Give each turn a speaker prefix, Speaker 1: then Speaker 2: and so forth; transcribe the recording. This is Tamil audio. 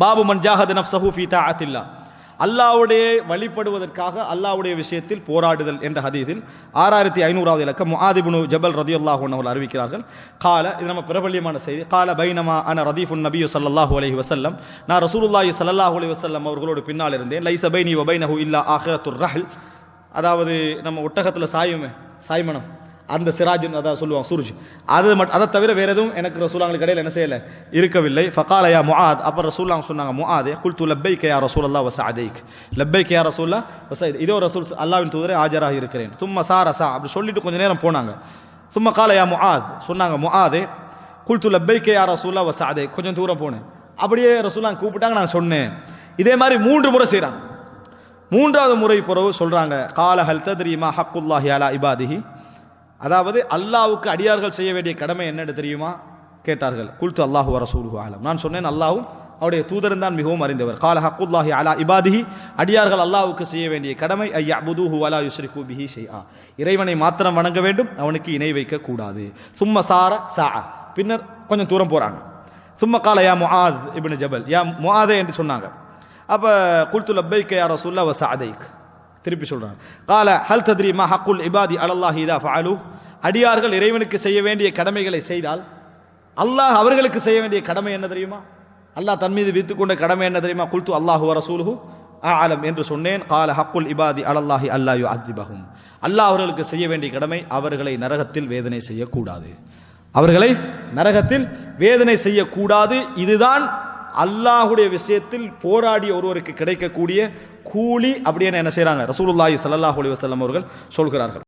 Speaker 1: பாபு மன் ஜாஹத் நஃப்சஹு ஃபீ தாஅத்தில்லா அல்லாவுடைய வழிபடுவதற்காக அல்லாவுடைய விஷயத்தில் போராடுதல் என்ற ஹதீதில் ஆறாயிரத்தி ஐநூறாவது இலக்கம் முஆதிபுனு ஜபல் ரதி அல்லாஹூன் அவர்கள் அறிவிக்கிறார்கள். கால இது நம்ம பிரபல்யமான செய்தி. கால பைனமா அன ரதீஃபுன் நபியு சல்லாஹூ அலஹி வசல்லம் நான் ரசூலுல்லாஹி சல்லாஹூ அலி வசல்லம் அவர்களோடு பின்னால் இருந்தேன். லைச பைனி வபைனஹு இல்லா ஆஹரத்துர் ரஹல். அதாவது நம்ம ஒட்டகத்தில் சாயுமே சாய்மனம். அந்த சிராஜுன்னு அதான் சொல்லுவாங்க சூர்ஜ். அது மட்டும் அதை தவிர வேறு எதுவும் எனக்கு ரசூலாங்களுக்கு இடையில் என்ன செய்யலை? இருக்கவில்லை. ஃபகாலயா முஆத். அப்புறம் ரசூலாங்க சொன்னாங்க முஆதே குல்து லப்பைக்க யா ரசூலல்லாஹ் வஸஅதைக் லப்பைக்க யா ரசூல்லா வஸஅத் இதோ ரசூல் அல்லாவின் தூதரே ஆஜராக இருக்கிறேன். சும்மா சா ரசா அப்படி சொல்லிட்டு கொஞ்சம் நேரம் போனாங்க. சும்மா காலயா முஆத். சொன்னாங்க முஆதே கே யார் ரசூல்லா ரசூலா அதே கொஞ்சம் தூரம் போனேன். அப்படியே ரசூலாங்க கூப்பிட்டாங்க நான் சொன்னேன். இதே மாதிரி மூன்று முறை செய்கிறாங்க மூன்றாவது முறை பிறகு சொல்கிறாங்க கால ஹல் தத்ரீமா ஹக்குல்லாஹி அலா இபாதிஹி. அதாவது அல்லாவுக்கு அடியார்கள் செய்ய வேண்டிய கடமை என்னென்னு தெரியுமா? கேட்டார்கள். குல்து அல்லாஹு ரசூலுஹு ஆலம் நான் சொன்னேன் அல்லாஹும் அவருடைய தூதரன் தான் மிகவும் அறிந்தவர். கால ஹக்குல்லாஹி அலா இபாதிஹி. அடியார்கள் அல்லாவுக்கு செய்ய வேண்டிய கடமை ஐயா புதுஹு அலா யுஸ்ரி கூபிஹி ஷைஆ. இறைவனை மாத்திரம் வணங்க வேண்டும் அவனுக்கு இணை வைக்க கூடாது. சும்ம சார சா பின்னர் கொஞ்சம் தூரம் போறாங்க. சும்ம கால யா முஆத் இப்னு ஜபல். யா முஆதே என்று சொன்னாங்க. அப்ப குல்து லப்பைக்க யா ரசூல்லா வ சாதைக் திருப்பி சொல்றாங்க. கால ஹல் தத்ரி மா ஹக்குல் இபாதி அலல்லாஹி இதா ஃபஅலு. அடியார்கள் இறைவனுக்கு செய்ய வேண்டிய கடமைகளை செய்தால் அல்லாஹ் அவர்களுக்கு செய்ய வேண்டிய கடமை என்ன தெரியுமா? அல்லாஹ் தன் மீது வித்துக் கொண்ட கடமை என்ன தெரியுமா? குல்து அல்லாஹு வ ஆலம் என்று சொன்னேன். கால ஹக்குல் இபாதி அலல்லாஹி அல்லாயு அல்லாஹ் அவர்களுக்கு செய்ய வேண்டிய கடமை அவர்களை நரகத்தில் வேதனை செய்யக்கூடாது. அவர்களை நரகத்தில் வேதனை செய்யக்கூடாது. இதுதான் அல்லாஹுடைய விஷயத்தில் போராடிய ஒருவருக்கு கிடைக்கக்கூடிய கூலி அப்படின்னு என்ன செய்றாங்க? ரசூலுல்லாஹி சல்லாஹ் அலி வசல்லம் அவர்கள் சொல்கிறார்கள்.